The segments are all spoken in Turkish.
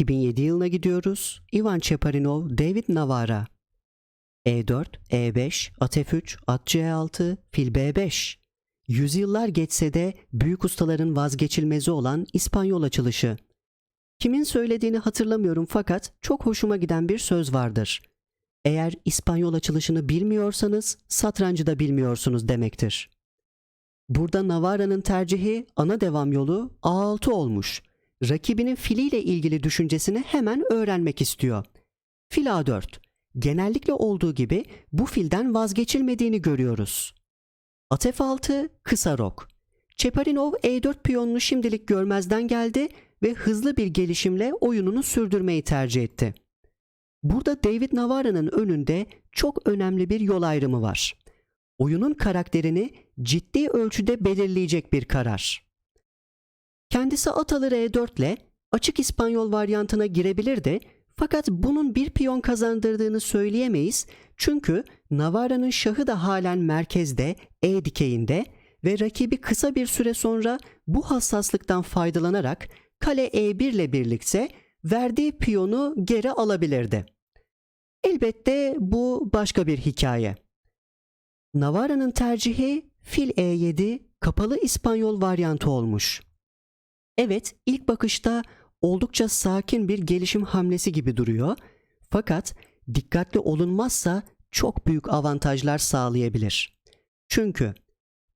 2007 yılına gidiyoruz. Ivan Cheparinov, David Navara. E4, E5, at F3, at C6, fil B5. Yüzyıllar geçse de büyük ustaların vazgeçilmezi olan İspanyol açılışı. Kimin söylediğini hatırlamıyorum fakat çok hoşuma giden bir söz vardır. Eğer İspanyol açılışını bilmiyorsanız satrancı da bilmiyorsunuz demektir. Burada Navara'nın tercihi ana devam yolu A6 olmuş. Rakibinin filiyle ilgili düşüncesini hemen öğrenmek istiyor. Fil A4. Genellikle olduğu gibi bu filden vazgeçilmediğini görüyoruz. At F6 kısa rok. Çeparinov E4 piyonunu şimdilik görmezden geldi ve hızlı bir gelişimle oyununu sürdürmeyi tercih etti. Burada David Navara'nın önünde çok önemli bir yol ayrımı var. Oyunun karakterini ciddi ölçüde belirleyecek bir karar. Kendisi at alır E4 ile açık İspanyol varyantına girebilirdi fakat bunun bir piyon kazandırdığını söyleyemeyiz çünkü Navara'nın şahı da halen merkezde E dikeyinde ve rakibi kısa bir süre sonra bu hassaslıktan faydalanarak kale E1 ile birlikte verdiği piyonu geri alabilirdi. Elbette bu başka bir hikaye. Navara'nın tercihi fil E7 kapalı İspanyol varyantı olmuş. Evet, ilk bakışta oldukça sakin bir gelişim hamlesi gibi duruyor. Fakat dikkatli olunmazsa çok büyük avantajlar sağlayabilir. Çünkü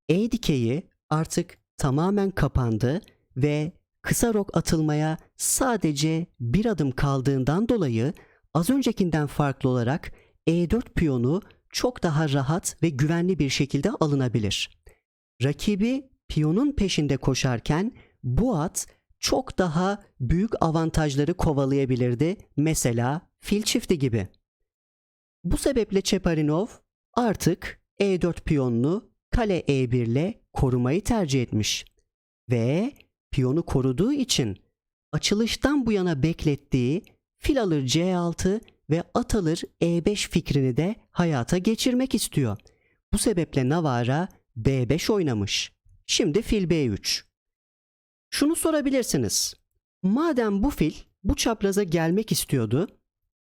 E dikeyi artık tamamen kapandı ve kısa rok atılmaya sadece bir adım kaldığından dolayı az öncekinden farklı olarak E4 piyonu çok daha rahat ve güvenli bir şekilde alınabilir. Rakibi piyonun peşinde koşarken bu at çok daha büyük avantajları kovalayabilirdi. Mesela fil çifti gibi. Bu sebeple Çeparinov artık E4 piyonunu kale E1 ile korumayı tercih etmiş. Ve piyonu koruduğu için açılıştan bu yana beklettiği fil alır C6 ve at alır E5 fikrini de hayata geçirmek istiyor. Bu sebeple Navara B5 oynamış. Şimdi fil B3. Şunu sorabilirsiniz. Madem bu fil bu çapraza gelmek istiyordu,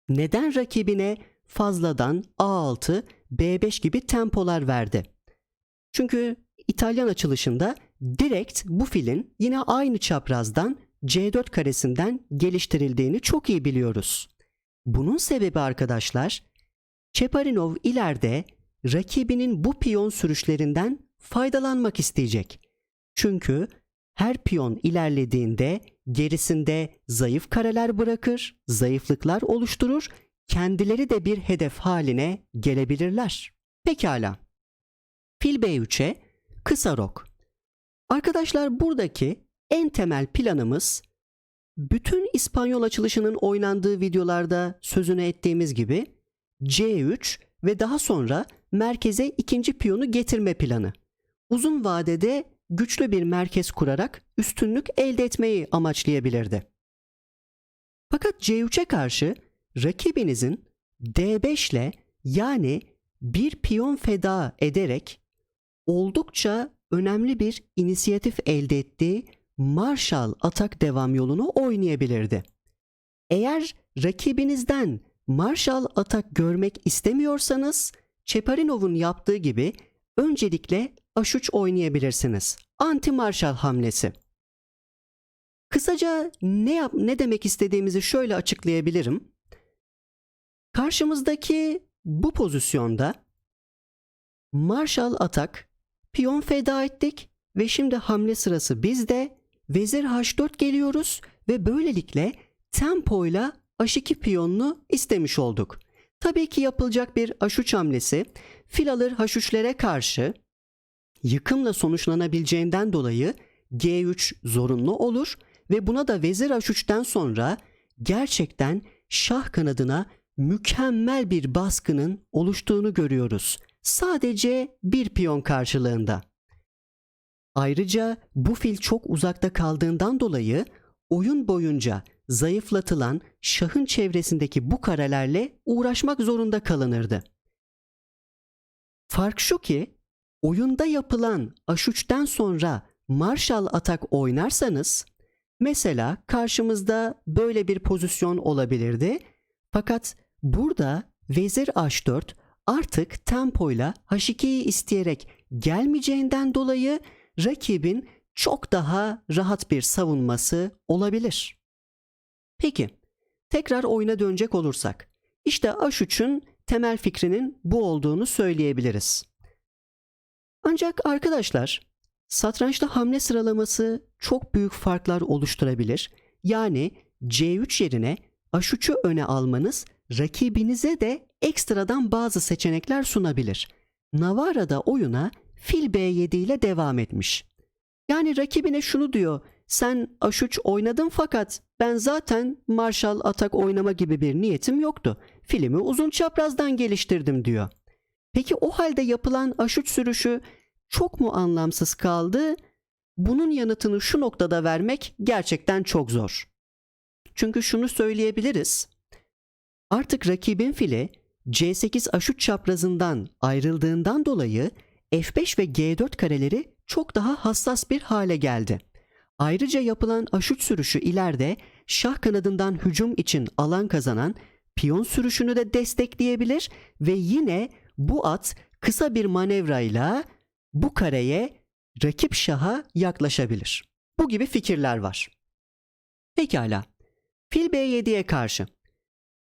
neden rakibine fazladan A6, B5 gibi tempolar verdi? Çünkü İtalyan açılışında direkt bu filin yine aynı çaprazdan C4 karesinden geliştirildiğini çok iyi biliyoruz. Bunun sebebi arkadaşlar, Çeparinov ileride rakibinin bu piyon sürüşlerinden faydalanmak isteyecek. Çünkü her piyon ilerlediğinde gerisinde zayıf kareler bırakır, zayıflıklar oluşturur, kendileri de bir hedef haline gelebilirler. Pekala. Fil B3'e kısa rok. Arkadaşlar buradaki en temel planımız bütün İspanyol açılışının oynandığı videolarda sözünü ettiğimiz gibi C3 ve daha sonra merkeze ikinci piyonu getirme planı. Uzun vadede güçlü bir merkez kurarak üstünlük elde etmeyi amaçlayabilirdi. Fakat C3'e karşı rakibinizin D5 ile yani bir piyon feda ederek oldukça önemli bir inisiyatif elde ettiği Marshall atak devam yolunu oynayabilirdi. Eğer rakibinizden Marshall atak görmek istemiyorsanız Çeparinov'un yaptığı gibi öncelikle H3 oynayabilirsiniz. Anti Marshall hamlesi. Kısaca ne yap ne demek istediğimizi şöyle açıklayabilirim. Karşımızdaki bu pozisyonda Marshall atak, piyon feda ettik ve şimdi hamle sırası bizde. Vezir H4 geliyoruz ve böylelikle tempoyla H2 piyonunu istemiş olduk. Tabii ki yapılacak bir H3 hamlesi fil alır H3'lere karşı yıkımla sonuçlanabileceğinden dolayı G3 zorunlu olur ve buna da vezir H3'ten sonra gerçekten şah kanadına mükemmel bir baskının oluştuğunu görüyoruz. Sadece bir piyon karşılığında. Ayrıca bu fil çok uzakta kaldığından dolayı oyun boyunca zayıflatılan şahın çevresindeki bu karelerle uğraşmak zorunda kalınırdı. Fark şu ki oyunda yapılan H3'ten sonra Marshall atak oynarsanız Mesela karşımızda böyle bir pozisyon olabilirdi. Fakat burada vezir h4 artık tempoyla h2'yi isteyerek gelmeyeceğinden dolayı rakibin çok daha rahat bir savunması olabilir. Peki, tekrar oyuna dönecek olursak. İşte H3'ün temel fikrinin bu olduğunu söyleyebiliriz. Ancak arkadaşlar, satrançta hamle sıralaması çok büyük farklar oluşturabilir. Yani C3 yerine H3'ü öne almanız rakibinize de ekstradan bazı seçenekler sunabilir. Navara da oyuna fil B7 ile devam etmiş. Yani rakibine şunu diyor. Sen H3 oynadın fakat ben zaten Marshall atak oynama gibi bir niyetim yoktu. Filmi uzun çaprazdan geliştirdim diyor. Peki o halde yapılan H3 sürüşü çok mu anlamsız kaldı? Bunun yanıtını şu noktada vermek gerçekten çok zor. Çünkü şunu söyleyebiliriz. Artık rakibin fili C8 H3 çaprazından ayrıldığından dolayı F5 ve G4 kareleri çok daha hassas bir hale geldi. Ayrıca yapılan H3 sürüşü ileride şah kanadından hücum için alan kazanan piyon sürüşünü de destekleyebilir ve yine bu at kısa bir manevrayla bu kareye rakip şaha yaklaşabilir. Bu gibi fikirler var. Pekala. Fil B7'ye karşı.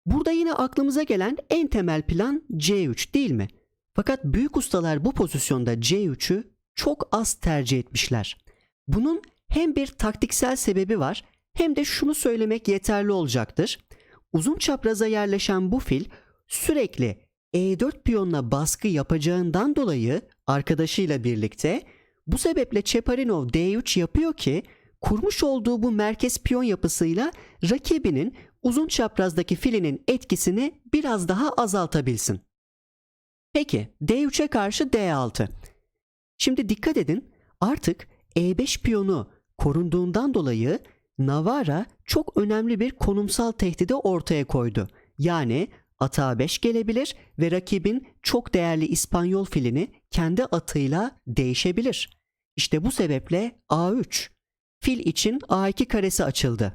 Burada yine aklımıza gelen en temel plan C3 değil mi? Fakat büyük ustalar bu pozisyonda C3'ü çok az tercih etmişler. Bunun hem bir taktiksel sebebi var hem de şunu söylemek yeterli olacaktır. Uzun çapraza yerleşen bu fil sürekli E4 piyonuna baskı yapacağından dolayı arkadaşıyla birlikte bu sebeple Çeparinov D3 yapıyor ki kurmuş olduğu bu merkez piyon yapısıyla rakibinin uzun çaprazdaki filinin etkisini biraz daha azaltabilsin. Peki D3'e karşı D6. Şimdi dikkat edin artık E5 piyonu korunduğundan dolayı Navara çok önemli bir konumsal tehdidi ortaya koydu. Yani atağa 5 gelebilir ve rakibin çok değerli İspanyol filini kendi atıyla değişebilir. İşte bu sebeple A3. Fil için A2 karesi açıldı.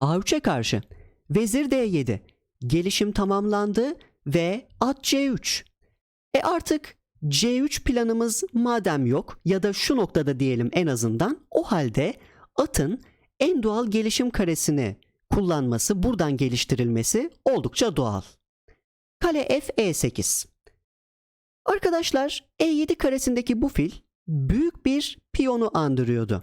A3'e karşı Vezir D7. Gelişim tamamlandı ve at C3. E artık C3 planımız madem yok ya da şu noktada diyelim en azından o halde atın en doğal gelişim karesini kullanması, buradan geliştirilmesi oldukça doğal. Kale F E8. Arkadaşlar E7 karesindeki bu fil büyük bir piyonu andırıyordu.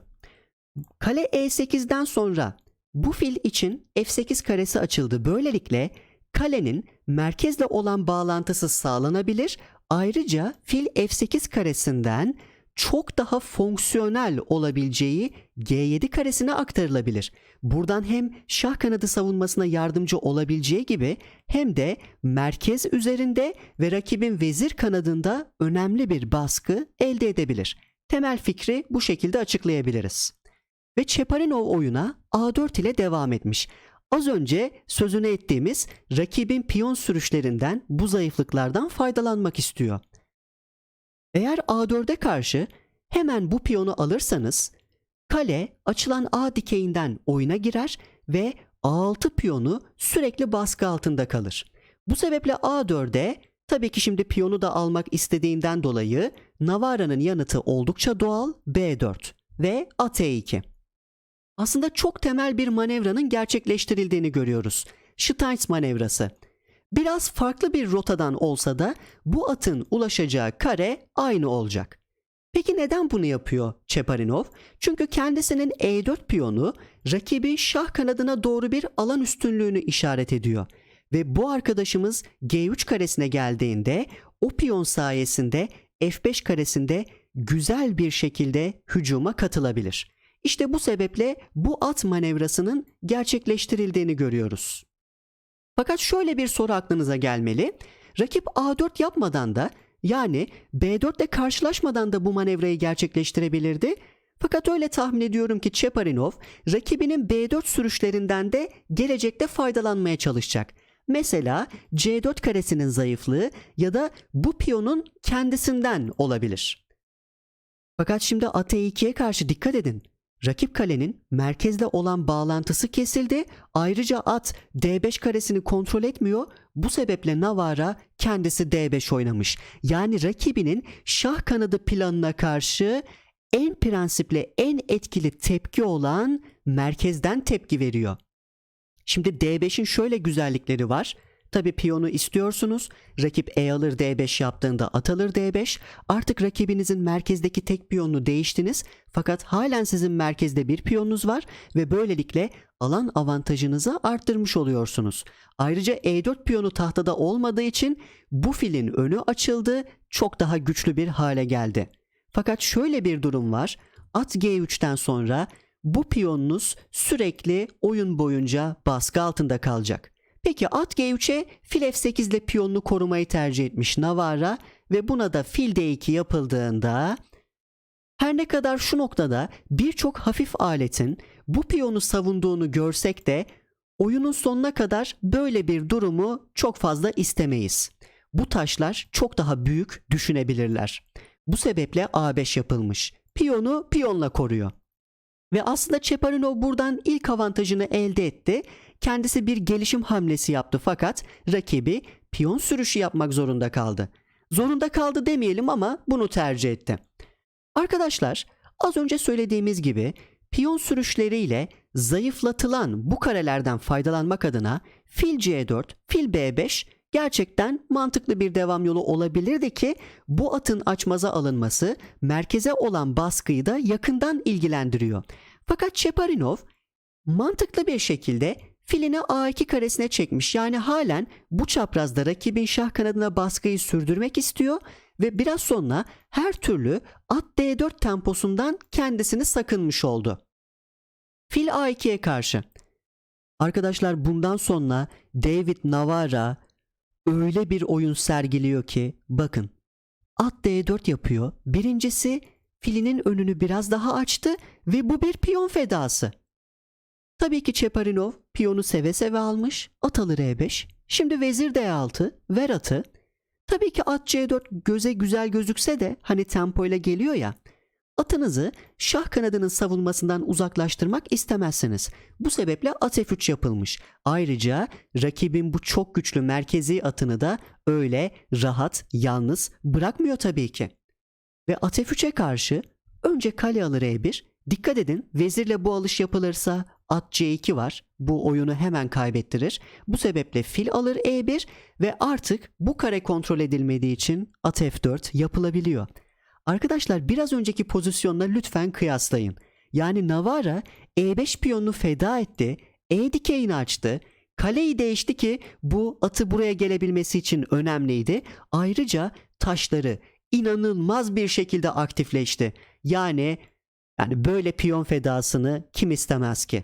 Kale E8'den sonra bu fil için F8 karesi açıldı. Böylelikle kalenin merkezle olan bağlantısı sağlanabilir. Ayrıca fil F8 karesinden çok daha fonksiyonel olabileceği G7 karesine aktarılabilir. Buradan hem şah kanadı savunmasına yardımcı olabileceği gibi hem de merkez üzerinde ve rakibin vezir kanadında önemli bir baskı elde edebilir. Temel fikri bu şekilde açıklayabiliriz. Ve Çeparinov oyuna A4 ile devam etmiş. Az önce sözünü ettiğimiz rakibin piyon sürüşlerinden bu zayıflıklardan faydalanmak istiyor. Eğer A4'e karşı hemen bu piyonu alırsanız kale açılan A dikeyinden oyuna girer ve A6 piyonu sürekli baskı altında kalır. Bu sebeple A4'e tabii ki şimdi piyonu da almak istediğinden dolayı Navara'nın yanıtı oldukça doğal B4 ve at E2. Aslında çok temel bir manevranın gerçekleştirildiğini görüyoruz. Steins manevrası. Biraz farklı bir rotadan olsa da bu atın ulaşacağı kare aynı olacak. Peki neden bunu yapıyor Çeparinov? Çünkü kendisinin E4 piyonu rakibi şah kanadına doğru bir alan üstünlüğünü işaret ediyor. Ve bu arkadaşımız G3 karesine geldiğinde o piyon sayesinde F5 karesinde güzel bir şekilde hücuma katılabilir. İşte bu sebeple bu at manevrasının gerçekleştirildiğini görüyoruz. Fakat şöyle bir soru aklınıza gelmeli. Rakip A4 yapmadan da yani B4 ile karşılaşmadan da bu manevrayı gerçekleştirebilirdi. Fakat öyle tahmin ediyorum ki Çeparinov rakibinin B4 sürüşlerinden de gelecekte faydalanmaya çalışacak. Mesela C4 karesinin zayıflığı ya da bu piyonun kendisinden olabilir. Fakat şimdi at E2'ye karşı dikkat edin. Rakip kalenin merkezle olan bağlantısı kesildi. Ayrıca at D5 karesini kontrol etmiyor. Bu sebeple Navara kendisi D5 oynamış. Yani rakibinin şah kanadı planına karşı en prensipli, en etkili tepki olan merkezden tepki veriyor. Şimdi D5'in şöyle güzellikleri var. Tabi piyonu istiyorsunuz. Rakip E alır D5 yaptığında at alır D5. Artık rakibinizin merkezdeki tek piyonunu değiştiniz. Fakat halen sizin merkezde bir piyonunuz var ve böylelikle alan avantajınızı arttırmış oluyorsunuz. Ayrıca E4 piyonu tahtada olmadığı için bu filin önü açıldı. Çok daha güçlü bir hale geldi. Fakat şöyle bir durum var. At G3'ten sonra bu piyonunuz sürekli oyun boyunca baskı altında kalacak. Peki at G3'e fil F8 ile piyonunu korumayı tercih etmiş Navara ve buna da fil D2 yapıldığında her ne kadar şu noktada birçok hafif aletin bu piyonu savunduğunu görsek de oyunun sonuna kadar böyle bir durumu çok fazla istemeyiz. Bu taşlar çok daha büyük düşünebilirler. Bu sebeple A5 yapılmış. Piyonu piyonla koruyor. Ve aslında Çeparinov buradan ilk avantajını elde etti. Kendisi bir gelişim hamlesi yaptı fakat rakibi piyon sürüşü yapmak zorunda kaldı. Zorunda kaldı demeyelim ama bunu tercih etti. Arkadaşlar az önce söylediğimiz gibi piyon sürüşleriyle zayıflatılan bu karelerden faydalanmak adına fil C4, fil B5 gerçekten mantıklı bir devam yolu olabilirdi ki bu atın açmaza alınması merkeze olan baskıyı da yakından ilgilendiriyor. Fakat Çeparinov mantıklı bir şekilde filini A2 karesine çekmiş. Yani halen bu çaprazda rakibin şah kanadına baskıyı sürdürmek istiyor ve biraz sonra her türlü at D4 temposundan kendisini sakınmış oldu. Fil A2'ye karşı. Arkadaşlar bundan sonra David Navara öyle bir oyun sergiliyor ki bakın. At D4 yapıyor. Birincisi filinin önünü biraz daha açtı ve bu bir piyon fedası. Tabii ki Çeparinov piyonu seve seve almış. At alır E5. Şimdi vezir D6. Ver atı. Tabii ki at C4 göze güzel gözükse de hani tempo ile geliyor ya. Atınızı şah kanadının savunmasından uzaklaştırmak istemezsiniz. Bu sebeple at F3 yapılmış. Ayrıca rakibin bu çok güçlü merkezi atını da öyle rahat, yalnız bırakmıyor tabii ki. Ve at F3'e karşı önce kale alır E1. Dikkat edin vezirle bu alış yapılırsa at C2 var. Bu oyunu hemen kaybettirir. Bu sebeple fil alır E1 ve artık bu kare kontrol edilmediği için at F4 yapılabiliyor. Arkadaşlar biraz önceki pozisyonla lütfen kıyaslayın. Yani Navara E5 piyonunu feda etti, E dikeyini açtı, kaleyi değişti ki bu atı buraya gelebilmesi için önemliydi. Ayrıca taşları inanılmaz bir şekilde aktifleşti. Yani yani böyle piyon fedasını kim istemez ki?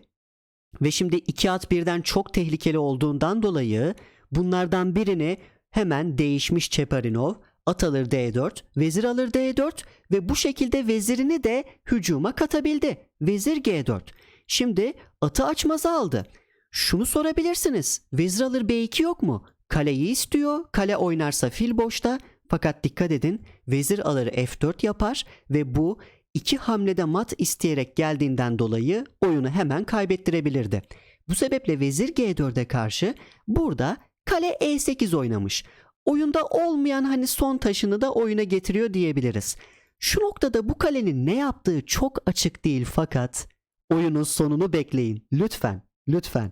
Ve şimdi iki at birden çok tehlikeli olduğundan dolayı bunlardan birini hemen değişmiş Çeparinov at alır D4, vezir alır D4 ve bu şekilde vezirini de hücuma katabildi. Vezir G4. Şimdi atı açmaza aldı. Şunu sorabilirsiniz. Vezir alır B2 yok mu? Kaleyi istiyor. Kale oynarsa fil boşta. Fakat dikkat edin vezir alır F4 yapar ve bu iki hamlede mat isteyerek geldiğinden dolayı oyunu hemen kaybettirebilirdi. Bu sebeple vezir G4'e karşı burada kale E8 oynamış. Oyunda olmayan hani son taşını da oyuna getiriyor diyebiliriz. Şu noktada bu kalenin ne yaptığı çok açık değil fakat oyunun sonunu bekleyin. Lütfen, lütfen.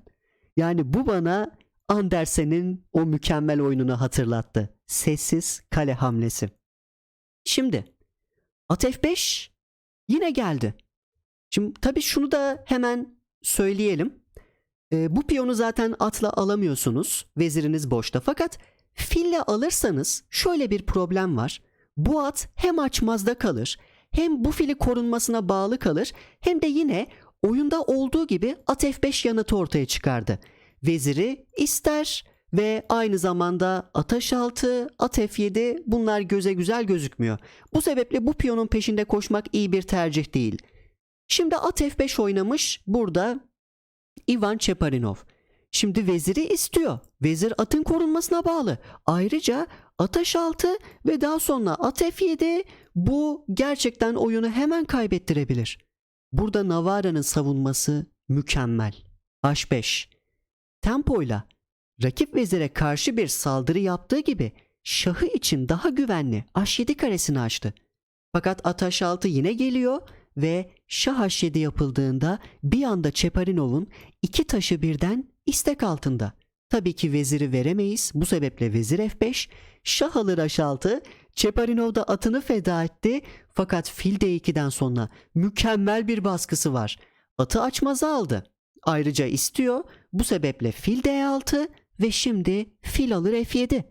Yani bu bana Andersen'in o mükemmel oyununu hatırlattı. Sessiz kale hamlesi. Şimdi at F5 yine geldi. Şimdi tabii şunu da hemen söyleyelim. Ee, bu piyonu zaten atla alamıyorsunuz. Veziriniz boşta. Fakat fille alırsanız şöyle bir problem var. Bu at hem açmazda kalır hem bu fili korunmasına bağlı kalır hem de yine oyunda olduğu gibi at F5 yanıtı ortaya çıkardı. Veziri ister ve aynı zamanda at H6, at F7 bunlar göze güzel gözükmüyor. Bu sebeple bu piyonun peşinde koşmak iyi bir tercih değil. Şimdi at F5 oynamış burada Ivan Çeparinov. Şimdi veziri istiyor. Vezir atın korunmasına bağlı. Ayrıca at H6 ve daha sonra at F7 bu gerçekten oyunu hemen kaybettirebilir. Burada Navara'nın savunması mükemmel. H5. Tempoyla rakip vezire karşı bir saldırı yaptığı gibi şahı için daha güvenli H7 karesini açtı. Fakat at H6 yine geliyor ve şah H7 yapıldığında bir anda Çeparinov'un iki taşı birden istek altında. Tabii ki veziri veremeyiz. Bu sebeple vezir F5, şah alır H6, Çeparinov da atını feda etti. Fakat fil D2'den sonra mükemmel bir baskısı var. Atı açmaza aldı. Ayrıca istiyor. Bu sebeple fil D6 ve şimdi fil alır F7.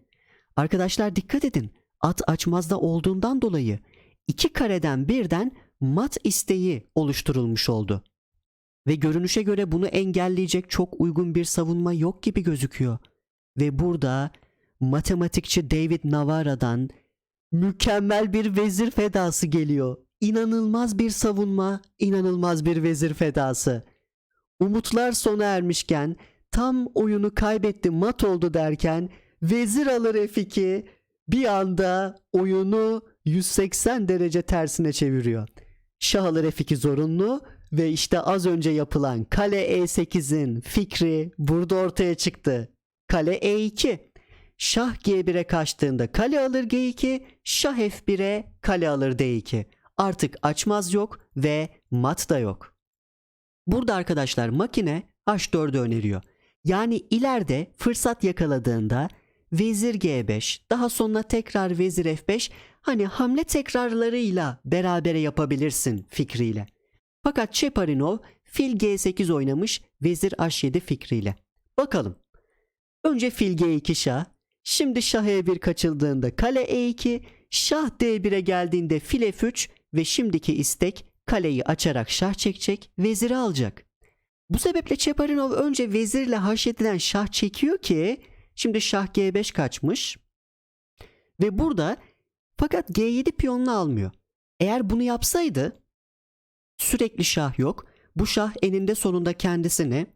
Arkadaşlar dikkat edin. At açmazda olduğundan dolayı iki kareden birden mat isteği oluşturulmuş oldu. Ve görünüşe göre bunu engelleyecek çok uygun bir savunma yok gibi gözüküyor. Ve burada matematikçi David Navara'dan mükemmel bir vezir fedası geliyor. İnanılmaz bir savunma, inanılmaz bir vezir fedası. Umutlar sona ermişken tam oyunu kaybetti mat oldu derken vezir alır F2 bir anda oyunu 180 derece tersine çeviriyor. Şah alır F2 zorunlu ve işte az önce yapılan kale E8'in fikri burada ortaya çıktı. Kale E2. Şah G1'e kaçtığında kale alır G2, şah F1'e kale alır D2. Artık açmaz yok ve mat da yok. Burada arkadaşlar makine H4'ü öneriyor. Yani ileride fırsat yakaladığında vezir G5, daha sonra tekrar vezir F5 hani hamle tekrarlarıyla berabere yapabilirsin fikriyle. Fakat Çeparinov fil G8 oynamış vezir H7 fikriyle. Bakalım. Önce fil G2 şah, şimdi şah E1 kaçıldığında kale E2, şah D1'e geldiğinde fil F3 ve şimdiki istek kaleyi açarak şah çekecek, veziri alacak. Bu sebeple Çeparinov önce vezirle H7'den şah çekiyor ki şimdi şah G5 kaçmış. Ve burada fakat G7 piyonunu almıyor. Eğer bunu yapsaydı sürekli şah yok. Bu şah eninde sonunda kendisini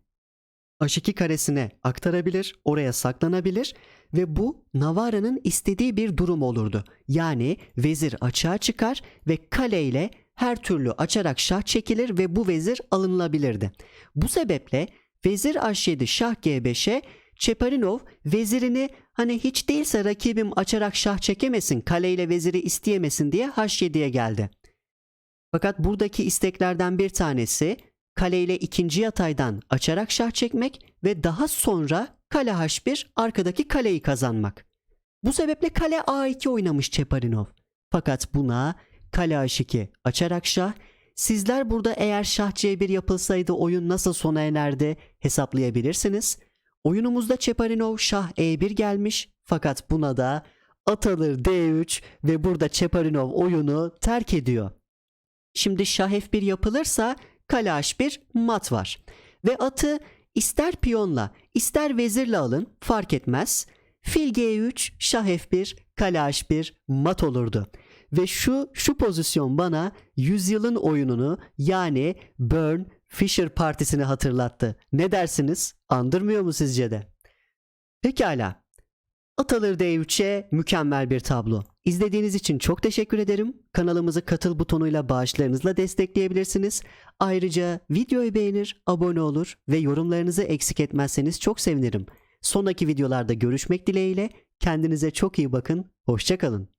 H2 karesine aktarabilir, oraya saklanabilir ve bu Navara'nın istediği bir durum olurdu. Yani vezir açığa çıkar ve kaleyle her türlü açarak şah çekilir ve bu vezir alınılabilirdi. Bu sebeple vezir H7 şah G5'e Çeparinov vezirini hani hiç değilse rakibim açarak şah çekemesin, kaleyle veziri isteyemesin diye H7'ye geldi. Fakat buradaki isteklerden bir tanesi kaleyle ikinci yataydan açarak şah çekmek ve daha sonra kale H1 arkadaki kaleyi kazanmak. Bu sebeple kale A2 oynamış Çeparinov. Fakat buna kale H2 açarak şah, sizler burada eğer şah C1 yapılsaydı oyun nasıl sona inerdi hesaplayabilirsiniz. Oyunumuzda Çeparinov şah E1 gelmiş fakat buna da at alır D3 ve burada Çeparinov oyunu terk ediyor. Şimdi şah F1 yapılırsa kale H1 mat var. Ve atı ister piyonla ister vezirle alın fark etmez. Fil G3, şah F1, kale H1 mat olurdu. Ve şu şu pozisyon bana yüzyılın oyununu yani Burn Fisher partisini hatırlattı. Ne dersiniz? Andırmıyor mu sizce de? Pekala. At alır D3'e mükemmel bir tablo. İzlediğiniz için çok teşekkür ederim. Kanalımızı katıl butonuyla bağışlarınızla destekleyebilirsiniz. Ayrıca videoyu beğenir, abone olur ve yorumlarınızı eksik etmezseniz çok sevinirim. Sonraki videolarda görüşmek dileğiyle kendinize çok iyi bakın. Hoşçakalın.